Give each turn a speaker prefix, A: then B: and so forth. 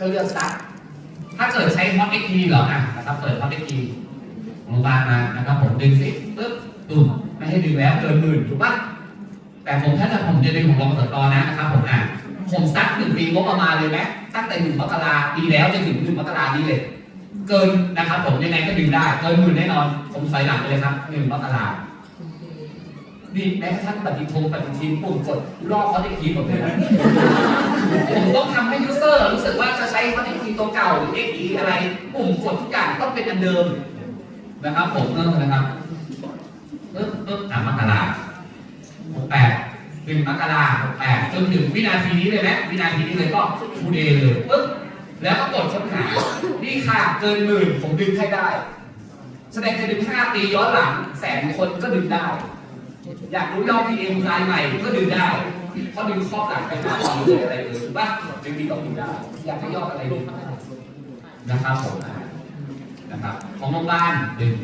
A: ก็เลือกซัก ถ้าเกิดใช้ฮอตเอ็กทีเหรออะนะครับเปิดฮอตเอ็กทีโรงพยาบาลมานะครับผมดึงซิปึ๊บตุ่มไม่ให้ดึงแล้วเกินหมื่นถูกปะแต่ผมถ้าจะผมจะดึงของรองสตนะนะครับผมอะผมซักหนึ่งปีงบประมาณเลยไหมตั้งแต่หนึ่งมกราปีแล้วจนถึงหนึ่งมกรานี้เลย เกินนะครับ ผมยังไงก็ดึงได้ เกินหมื่นแน่นอน ผมใส่หลังเลยครับหนึ่งมกรานี่แม้กระทั่งปฏิทงปฏิทินปุ่มกดลอกเขาได้ทีหมเลยนะ ตัวเก่าหรือ XE อะไรปุ่มกดทุกอย่างต้องเป็นอันเดิมนะครับผมเออนะครับปึ๊บปึ๊บอะมกราหกแปดหนึ่งมกราหกแปดจนถึงวินาทีนี้เลยนะวินาทีนี้เลยก็ทูเดย์เลยปึ๊บแล้วก็กดค้นหานี่ค่ะเกินหมื่นผมดึงให้ได้ แสดงจะดึง5ปีย้อนหลังแสนคนก็ดึงได้ อยากรู้ยอดพีเอ็มรายใหม่ก็ดึงได้เพราะดึงครอบหลักไปหาความรู้อะไรเลยถูกป่ะดึงดีต้องดึงได้อยากให้ยอดอะไรดึงนะครับผมนะครับ ของโรงพยาบาลดึง